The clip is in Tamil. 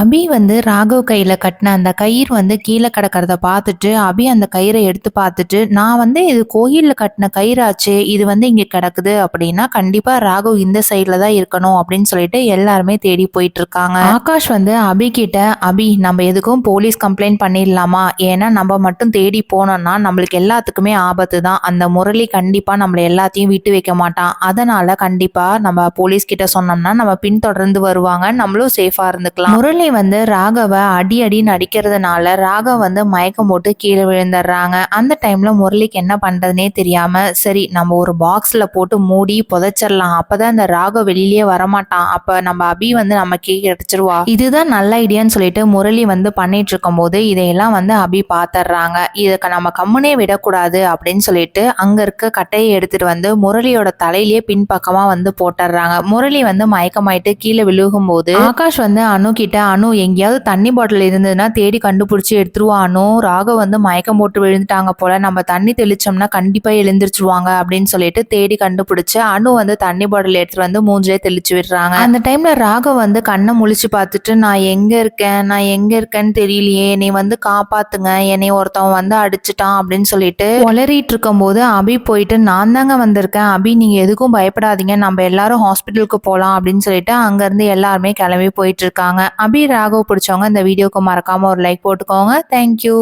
அபி வந்து ராகவ் கையில் கட்டின அந்த கயிறு வந்து கீழே கிடக்கிறத பார்த்துட்டு அபி அந்த கயிறை எடுத்து பார்த்துட்டு நான் வந்து இது கோயிலில் கட்டின கயிறாச்சே இது வந்து இங்கே கிடக்குது அப்படின்னா கண்டிப்பாக ராகவ் இந்த சைடில் தான் இருக்கணும் அப்படின்னு சொல்லிட்டு எல்லாருமே தேடி போயிட்டு இருக்காங்க. ஆகாஷ் வந்து அபி கிட்ட அபி நம்ம எதுக்கும் போலீஸ் கம்ப்ளைண்ட் பண்ணிடலாமா? ஏன்னா நம்ம மட்டும் தேடி போனோம்னா நம்மளுக்கு எல்லாத்துக்குமே ஆபத்து தான். அந்த முரளி கண்டிப்பாக நம்மளை எல்லாத்தையும் விட்டு வைக்க மாட்டான். அதனால கண்டிப்பாக நம்ம போலீஸ் கிட்ட சொன்னோம்னா நம்ம பின்தொடர்ந்து வருவாங்க. நம்மளும் சேஃபாக இருந்துக்கலாம். முரளி வந்து ராகவை அடி அடின்னு அடிக்கிறதுனால ராகவ் வந்து மயக்கம் போட்டு கீழே விழுந்துடுறாங்க. அந்த டைம்ல முரளிக்கு என்ன பண்றதுனே தெரியாம சரி நம்ம ஒரு பாக்ஸ்ல போட்டு மூடி புதைச்சிடலாம். அப்பதான் அந்த ராகவ் வெளியிலேயே வரமாட்டான். அப்ப நம்ம அபி வந்து நமக்கே கிடைச்சிருவா. இதுதான் நல்ல ஐடியான்னு சொல்லிட்டு முரளி வந்து பண்ணிட்டு இருக்கும்போது இதையெல்லாம் வந்து அபி பாத்துறாங்க இதுக்கு நம்ம கம்முனே விடக்கூடாது அப்படின்னு சொல்லிட்டு அங்க இருக்க கட்டையை எடுத்துட்டு வந்து முரளியோட தலையிலேயே பின்பக்கமா வந்து போட்டுடுறாங்க. முரளி வந்து மயக்கமாயிட்டு கீழே விழுகும்போது ஆகாஷ் வந்து அனு கிட்ட அனு எங்கேயாவது தண்ணி பாட்டில் இருந்ததுன்னா தேடி கண்டுபிடிச்சி எடுத்துருவான் அனு ராக வந்து மயக்கம் போட்டு விழுந்துட்டாங்க போல. நம்ம தண்ணி தெளிச்சோம்னா கண்டிப்பாக எழுந்திரிச்சிருவாங்க அப்படின்னு சொல்லிட்டு தேடி கண்டுபிடிச்சு அனு வந்து தண்ணி பாட்டில் எடுத்துட்டு வந்து மூஞ்சிலே தெளிச்சு விடுறாங்க. அந்த டைம்ல ராகவ் வந்து கண்ணை முழிச்சு பார்த்துட்டு நான் எங்க இருக்கேன்? நான் எங்க இருக்கேன்னு தெரியலையே. நீ வந்து காப்பாத்துங்க. என்னை ஒருத்தவன் வந்து அடிச்சிட்டான். அப்படின்னு சொல்லிட்டு உளறிட்டு இருக்கும்போது அபி போயிட்டு நான் தாங்க வந்திருக்கேன். அபி நீங்க எதுக்கும் பயப்படாதீங்க. நம்ம எல்லாரும் ஹாஸ்பிட்டலுக்கு போகலாம் அப்படின்னு சொல்லிட்டு அங்கேருந்து எல்லாருமே கிளம்பி போயிட்டு இருக்காங்க. அபி ராகவ் பிடிச்சவங்க இந்த வீடியோக்கு மறக்காம ஒரு லைக் போட்டுக்கோங்க. தேங்க்யூ